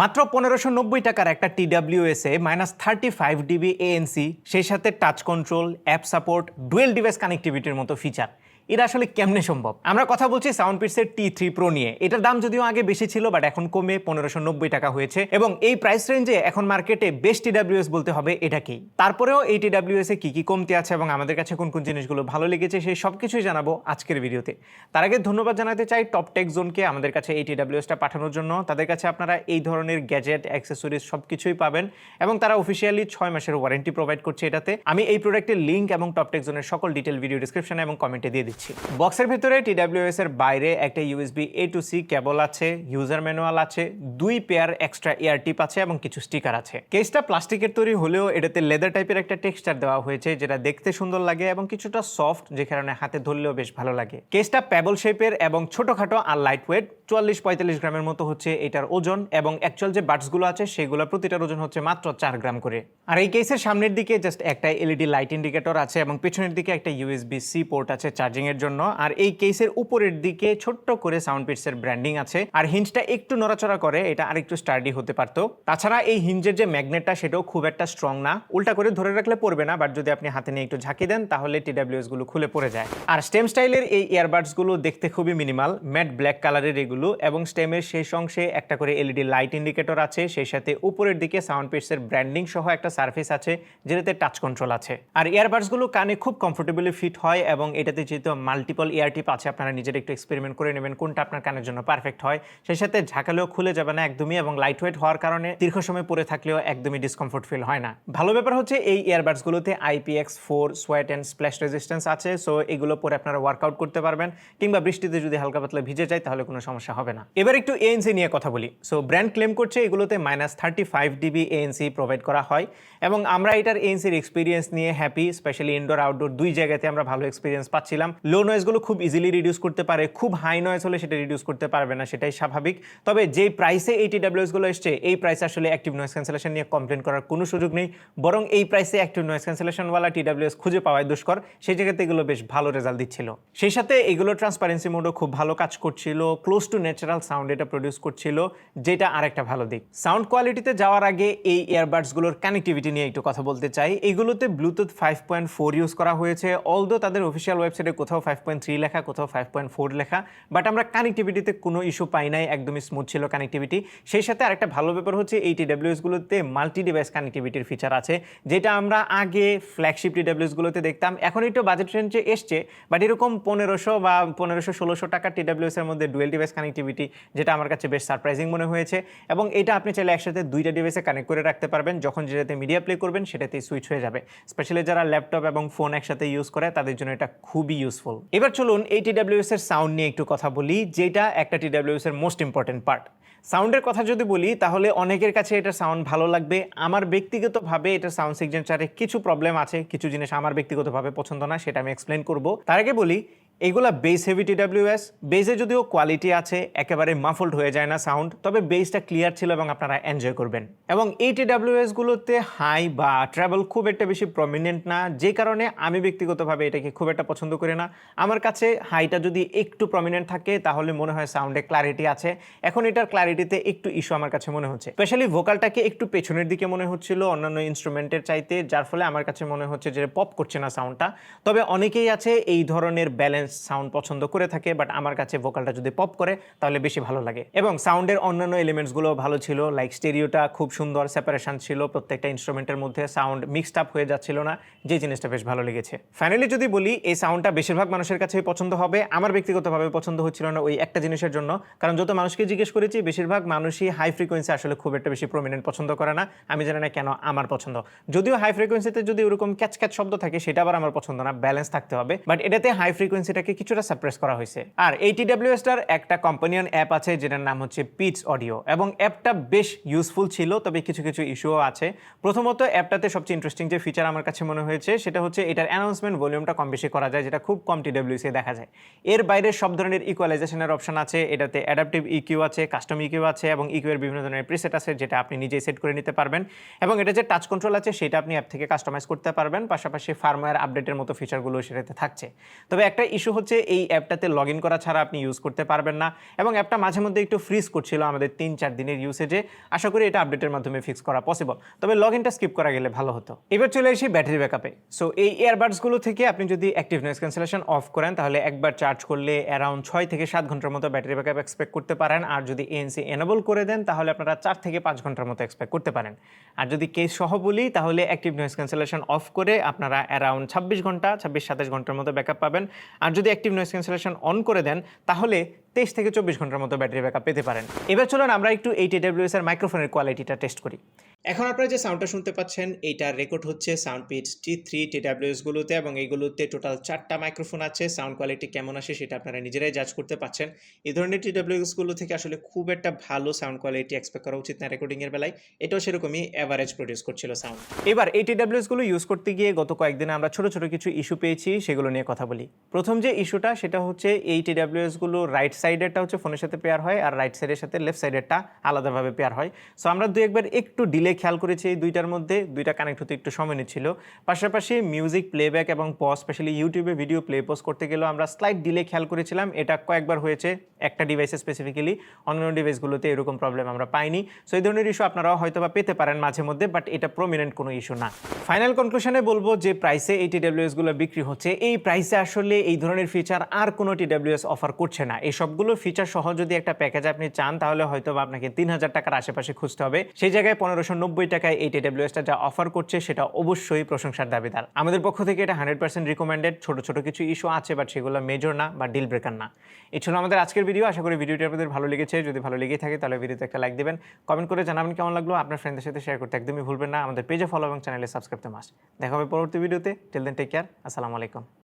মাত্র পনেরোশো নব্বই টাকার একটা TWS minus thirty five dB ANC সেই সাথে touch control app support dual device কানেক্টিভিটির মতো ফিচার এটা আসলে কেমনে সম্ভব? আমরা কথা বলছি সাউন্ড পিটসের টি থ্রি প্রো নিয়ে। এটার দাম যদিও আগে বেশি ছিল বাট এখন কমে পনেরোশো নব্বই টাকা হয়েছে। এবং এই প্রাইস রেঞ্জে এখন মার্কেটে বেস্ট টিডাব্লিউএস বলতে হবে এটাকেই তারপরেও এই টিডাব্লিউএস এ কি কি কমতি আছে এবং আমাদের কাছে কোন কোন জিনিসগুলো ভালো লেগেছে সেই সব কিছুই জানাব আজকের ভিডিওতে। তার আগে ধন্যবাদ জানাতে চাই টপ টেক জোনকে আমাদের কাছে এই টিডাব্লিউএসটা পাঠানোর জন্য। তাদের কাছে আপনারা এই ধরনের গ্যাজেট অ্যাক্সেসরিজ সব কিছুই পাবেন এবং তারা অফিসিয়ালি ছয় মাসের ওয়ারেন্টি প্রোভাইড করছে এটাতে। আমি এই প্রোডাক্টের লিঙ্ক এবং টপ টেক জোনের সকল ডিটেল ভিডিও ডিসক্রিপশনে এবং কমেন্টে দিয়ে দিচ্ছি। বক্সের ভিতরে টিডাব্লিউএস এর বাইরে একটা USB A to C cable আছে ইউজার ম্যানুয়াল আছে, দুই পেয়ার এক্সট্রা এয়ার টিপ আছে এবং কিছু স্টিকার আছে। কেসটা প্লাস্টিকের তৈরি হলেও এটাতে লেদার টাইপের একটা টেক্সচার দেওয়া হয়েছে, যেটা দেখতে সুন্দর লাগে এবং কিছুটা সফট যে কারণে হাতে ধরলেও বেশ ভালো লাগে। কেসটা প্যাবল শেপের এবং ছোটখাটো আর লাইট ওয়েট চুয়াল্লিশ পঁয়তাল্লিশ গ্রামের মতো হচ্ছে এটার ওজন এবং অ্যাকচুয়াল যে বাটসগুলো আছে, সেগুলো প্রতিটার ওজন হচ্ছে মাত্র চার গ্রাম করে। আর এই কেসের সামনের দিকে জাস্ট একটা এলইডি লাইট ইন্ডিকেটর আছে এবং পেছনের দিকে একটা ইউএসবি সি পোর্ট আছে চার্জিং এর জন্য। আর এই কেসের উপরের দিকে ছোট্ট করে সাউন্ড পিটসের ব্র্যান্ডিং আছে। আর হিঞ্জটা একটু নড়াচড়া করে, এটা আরেকটু স্টার্ডি হতে পারতো। তাছাড়া এই হিঞ্জের যে ম্যাগনেটটা সেটাও খুব একটা স্ট্রং না। উল্টা করে ধরে রাখলে পড়বে না বাট যদি আপনি হাতে নিয়ে একটু ঝাঁকি দেন, তাহলে টিডাব্লিউএসগুলো খুলে পড়ে যায়। আর স্টেম স্টাইলের এই ইয়ারবাডসগুলো দেখতে খুবই মিনিমাল ম্যাট ব্ল্যাক কালারের এগুলো। এবং স্টেমের শেষ অংশে একটা করে এলইডি লাইট ইন্ডিকেটর আছে। সেই সাথে উপরের দিকে সাউন্ড পিটসের ব্র্যান্ডিং সহ একটা সার্ফেস আছে, যেটাতে টাচ কন্ট্রোল আছে। আর ইয়ারবাডসগুলো কানে খুব কমফোর্টেবলি ফিট হয়, এবং এটাতে যেহেতু মাল্টিপল ইয়ার টিপ আছে, আপনারা নিজের একটু এক্সপেরিমেন্ট করে নেবেন কোনটা আপনার কানের জন্য পারফেক্ট হয়। সেই সাথে ঝাঁকালেও খুলে যাবে না একদমই এবং লাইট ওয়েট হওয়ার কারণে দীর্ঘ সময় পরে থাকলেও একদমই ডিসকমফোর্ট ফিল হয় না। ভালো ব্যাপার হচ্ছে এই ইয়ারবাডসগুলোতে IPX four sweat and splash resistance আছে সো এগুলো পরে আপনারা ওয়ার্কআউট করতে পারবেন কিংবা বৃষ্টিতে যদি হালকা পাতলা ভিজে যায় তাহলে কোনো সমস্যা হবে না। এবার একটু এএনসি নিয়ে কথা বলি। সো ব্র্যান্ড ক্লেম করছে এগুলোতে minus thirty five dB ANC provide করা হয় এবং আমরা এটার এএনসির এক্সপিরিয়েন্স নিয়ে হ্যাপি স্পেশালি ইনডোর আউটডোর দুই জায়গাতে আমরা ভালো এক্সপিরিয়েন্স পাচ্ছিলাম। লো নয়েজগুলো খুব ইজিলি রিডিউস করতে পারে, খুব হাই নয়েজ হলে সেটা রিডিউস করতে পারবে না, সেটাই স্বাভাবিক। তবে যেই প্রাইসে এই টিডাব্লিউএসগুলো এসছে, এই প্রাইসে আসলে অ্যাক্টিভ নয়েজ ক্যান্সেলেশন নিয়ে কমপ্লেন করার কোনো সুযোগ নেই। বরং এই প্রাইসে অ্যাক্টিভ নয়েজ ক্যান্সেলেশনওয়ালা টিডাব্লিউএস খুঁজে পাওয়াই দুষ্কর। সেই জায়গাতে এগুলো বেশ ভালো রেজাল্ট দিচ্ছিল। সেই সাথে এগুলো ট্রান্সপারেন্সি মোডও খুব ভালো কাজ করছিল ক্লোজ টু ন্যাচারাল সাউন্ড এটা প্রডিউস করছিল, যেটা আরেকটা ভালো দিক। সাউন্ড কোয়ালিটিতে যাওয়ার আগে এই ইয়ারবাডসগুলোর কানেক্টিভিটি নিয়ে একটু কথা বলতে চাই। এগুলোতে Bluetooth five point four use করা হয়েছে অলদো তাদের অফিসিয়াল ওয়েবসাইটে কোথাও ফাইভ পয়েন্ট থ্রি লেখা, কোথাও ফাইভ পয়েন্ট ফোর লেখা বাট আমরা কানেক্টিভিটিতে কোনো ইস্যু পাই নাই, একদমই স্মুথ ছিল কানেক্টিভিটি সেই সাথে আরেকটা ভালো ব্যাপার হচ্ছে এই টিডাব্লিউএসগুলোতে মাল্টি ডিভাইস কানেক্টিভিটির ফিচার আছে, যেটা আমরা আগে ফ্ল্যাগশিপ টিডাব্লিউএসগুলোতে দেখতাম। এখন একটু বাজেট রেঞ্জে এসছে বাট এরকম পনেরোশো বা পনেরোশো ষোলোশো টাকা টিডাব্লিউএস এর মধ্যে ডুয়েল ডিভাইস কানেক্টিভিটি যেটা আমার কাছে বেশ সারপ্রাইজিং মনে হয়েছে। এবং এটা আপনি চাইলে একসাথে দুইটা ডিভাইসে কানেক্ট করে রাখতে পারবেন, যখন যেটাতে মিডিয়া প্লে করবেন, সেটাতেই সুইচ হয়ে যাবে। স্পেশালি যারা ল্যাপটপ এবং ফোন একসাথে ইউজ করে, তাদের জন্য এটা খুবই ইউজফুল এবার চলুন এই টিডাব্লিউএস এর সাউন্ড নিয়ে একটু কথা বলি, যেটা একটা টিডাব্লিউএস এর মোস্ট ইম্পর্টেন্ট পার্ট সাউন্ডের কথা যদি বলি, তাহলে অনেকের কাছে এটা সাউন্ড ভালো লাগবে। আমার ব্যক্তিগতভাবে এটা সাউন্ড সিগনেচারে কিছু প্রবলেম আছে, কিছু জিনিস আমার ব্যক্তিগতভাবে পছন্দ না, সেটা আমি এক্সপ্লেন করব। তার আগে বলি এগুলা বেস হেভি টিডাব্লিউএস বেসে যদিও কোয়ালিটি আছে, একেবারে মাফল্ড হয়ে যায় না সাউন্ড তবে বেসটা ক্লিয়ার ছিল এবং আপনারা এনজয় করবেন। এবং এই টিডাব্লিউএস গুলোতে হাই বা ট্রাভেল খুব একটা বেশি প্রমিনেন্ট না, যে কারণে আমি ব্যক্তিগতভাবে এটাকে খুব একটা পছন্দ করি না। আমার কাছে হাইটা যদি একটু প্রমিনেন্ট থাকে, তাহলে মনে হয় সাউন্ডে ক্লারিটি আছে। এখন এটার ক্লারিটিতে একটু ইস্যু আমার কাছে মনে হচ্ছে। স্পেশালি ভোকালটাকে একটু পেছনের দিকে মনে হচ্ছিল অন্যান্য ইনস্ট্রুমেন্টের চাইতে, যার ফলে আমার কাছে মনে হচ্ছে যে পপ করছে না সাউন্ডটা তবে অনেকেই আছে এই ধরনের ব্যালেন্স সাউন্ড পছন্দ করে থাকে বাট আমার কাছে ভোকালটা যদি পপ করে, তাহলে বেশি ভালো লাগে। এবং সাউন্ডের অন্যান্য এলিমেন্টসগুলো ভালো ছিল লাইক স্টেরিওটা খুব সুন্দর সেপারেশন ছিল, প্রত্যেকটা ইনস্ট্রুমেন্টের মধ্যে সাউন্ড মিক্সড আপ হয়ে যাচ্ছিল না, যে জিনিসটা বেশ ভালো লেগেছে। ফাইনালি যদি বলি, এই সাউন্ডটা বেশিরভাগ মানুষের কাছেই পছন্দ হবে, আমার ব্যক্তিগতভাবে পছন্দ হচ্ছিল না ওই একটা জিনিসের জন্য, কারণ যত মানুষকে জিজ্ঞেস করেছি, বেশিরভাগ মানুষই হাই ফ্রিকোয়েন্সি আসলে খুব একটা বেশি প্রমিনেন্ট পছন্দ করে না, আমি জানি না কেন আমার পছন্দ। যদিও হাই ফ্রিকোয়েন্সিতে যদি ওরকম ক্যাচ ক্যাচ শব্দ থাকে, সেটা আবার আমার পছন্দ না ব্যালেন্স থাকতে হবে বাট এটাতে হাই ফ্রিকোয়েন্সিটাকে কিছুটা সাপ্রেস করা হয়েছে। আর এই টিডাব্লিউএসটার একটা কম্পানিয়ন অ্যাপ আছে, যেটার নাম হচ্ছে পিটস অডিও এবং অ্যাপটা বেশ ইউজফুল ছিল, তবে কিছু কিছু ইস্যুও আছে। প্রথমত অ্যাপটাতে সবচেয়ে ইন্টারেস্টিং যে ফিচার আমার কাছে মনে হয়েছে, সেটা হচ্ছে এটার অ্যানাউন্সমেন্ট ভলিউমটা কম বেশি করা যায়, যেটা খুব কম টিডাব্লিউসি দেখা যায়। এর বাইরে সব ধরনের ইকুয়ালাইজেশনের অপশন আছে, এটাতে অ্যাডাপটিভ ইকিউ আছে কাস্টম ইকিউ আছে, এবং ইকিউ এর বিভিন্ন ধরনের প্রিসেট আছে, যেটা আপনি নিজেই সেট করে নিতে পারবেন। এবং এটা যে টাচ কন্ট্রোল আছে, সেটা আপনি অ্যাপ থেকে কাস্টমাইজ করতে পারবেন। পাশাপাশি ফার্মওয়্যার আপডেটের মতো ফিচারগুলো সেটাতে থাকছে। তবে একটা ইস্যু ইস্যু হচ্ছে এই অ্যাপটাতে লগ ইন করা ছাড়া আপনি ইউজ করতে পারবেন না। এবং অ্যাপটা মাঝে মধ্যে একটু ফ্রিজ করছিল আমাদের তিন চার দিনের ইউসেজে আশা করি এটা আপডেটের মাধ্যমে ফিক্স করা পসিবল তবে লগ ইনটা স্কিপ করা গেলে ভালো হতো। এবার চলে আসি ব্যাটারি ব্যাকআপে সো এই ইয়ারবাডসগুলো থেকে আপনি যদি অ্যাক্টিভ নয়েজ ক্যান্সেলেশন অফ করেন, তাহলে একবার চার্জ করলে অ্যারাউন্ড ছয় থেকে সাত ঘণ্টার মতো ব্যাটারি ব্যাকআপ এক্সপেক্ট করতে পারেন। আর যদি এএনসি এনেবল করে দেন, তাহলে আপনারা চার থেকে পাঁচ ঘণ্টার মতো এক্সপেক্ট করতে পারেন। আর যদি কেস সহ বলি, তাহলে অ্যাক্টিভ নয়েজ ক্যান্সেলেশন অফ করে আপনারা অ্যারাউন্ড ছাব্বিশ ঘণ্টা, ছাব্বিশ সাতাশ ঘণ্টার মতো ব্যাকআপ পাবেন। আর যদি অ্যাক্টিভ নয়েস ক্যান্সেলেশন অন করে দেন, তাহলে তেইশ থেকে চব্বিশ ঘণ্টার মতো ব্যাটারি ব্যাকআপ পেতে পারেন। এবার চলুন আমরা একটু এই টিডাব্লিউএস এর মাইক্রোফোনের কোয়ালিটিটা টেস্ট করি। এখন আপনারা যে সাউন্ডটা শুনতে পাচ্ছেন এইটার রেকর্ড হচ্ছে sound pitch T three TWS গুলোতে এবং এইগুলোতে টোটাল চারটা মাইক্রোফোন আছে। সাউন্ড কোয়ালিটি কেমন আসে সেটা আপনারা নিজেরাই জাজ করতে পাচ্ছেন। এই ধরনের টিডাব্লিউএসগুলো থেকে আসলে খুব একটা ভালো সাউন্ড কোয়ালিটি এক্সপেক্ট করা উচিত না রেকর্ডিংয়ের বেলায়। এটাও সেরকমই অ্যাভারেজ প্রডিউস করছিল সাউন্ড এবার এই টিডাব্লিউএসগুলো ইউজ করতে গিয়ে গত কয়েকদিনে আমরা ছোট ছোট কিছু ইস্যু পেয়েছি, সেগুলো নিয়ে কথা বলি। প্রথম যে ইস্যুটা সেটা হচ্ছে এই টিডাব্লিউএসগুলো রাইট সাইডেরটা হচ্ছে ফোনের সাথে পেয়ার হয় আর রাইট সাইডের সাথে লেফট সাইডেরটা আলাদাভাবে পেয়ার হয়। সো আমরা দু একবার একটু ডিলে খেয়াল করেছি এই দুইটার মধ্যে, দুইটা কানেক্ট হতে একটু সময় নিচ্ছিল। পাশাপাশি মিউজিক প্লেব্যাক এবং পজ স্পেশালি ইউটিউবে ভিডিও প্লে পোস্ট করতে গেলেও আমরা স্লাইড ডিলে খেয়াল করেছিলাম। এটা কয়েকবার হয়েছে একটা ডিভাইসে স্পেসিফিক্যালি অন্যান্য ডিভাইসগুলোতে এরকম প্রবলেম আমরা পাইনি। সো এই ধরনের ইস্যু আপনারাও হয়তো বা পেতে পারেন মাঝে মধ্যে বাট এটা প্রমিনেন্ট কোনো ইস্যু না। ফাইনাল কনক্লুশনে বলব যে প্রাইসে এই টিডাব্লিউএসগুলো বিক্রি হচ্ছে। এই প্রাইসে আসলে এই ধরনের ফিচার আর কোনো টিডাব্লিউএস অফার করছে না। এই সবগুলো ফিচার সহ যদি একটা প্যাকেজ আপনি চান, তাহলে হয়তো বা আপনাকে তিন হাজার টাকার আশেপাশে খুঁজতে হবে। সেই জায়গায় পনেরোশো নব্বই টাকায় এই টিডাব্লিউএসটা যা অফার করছে, সেটা অবশ্যই প্রশংসার দাবিদার। আমাদের পক্ষ থেকে এটা হান্ড্রেড পার্সেন্ট রিকমেন্ডেড ছোট ছোট কিছু ইস্যু আছে বাট সেগুলো মেজর না, বা ডিল ব্রেকার না। এই ছিল আমাদের আজকের ভিডিও আশা করি ভিডিওটি আপনাদের ভালো লেগেছে। যদি ভালো লেগে থাকে, তাহলে ভিডিওতে একটা লাইক দেবেন। কমেন্ট করে জানাবেন কেমন লাগল। আপনার ফ্রেন্ডদের সাথে শেয়ার করতে একদমই ভুলবেন না। আমাদের পেজে ফলো এবং চ্যানেলে সাবস্ক্রাইব করতে মাস দেখা হবে পরবর্তী ভিডিওতে টিল দেন টেক কেয়ার আসসালামু আলাইকুম।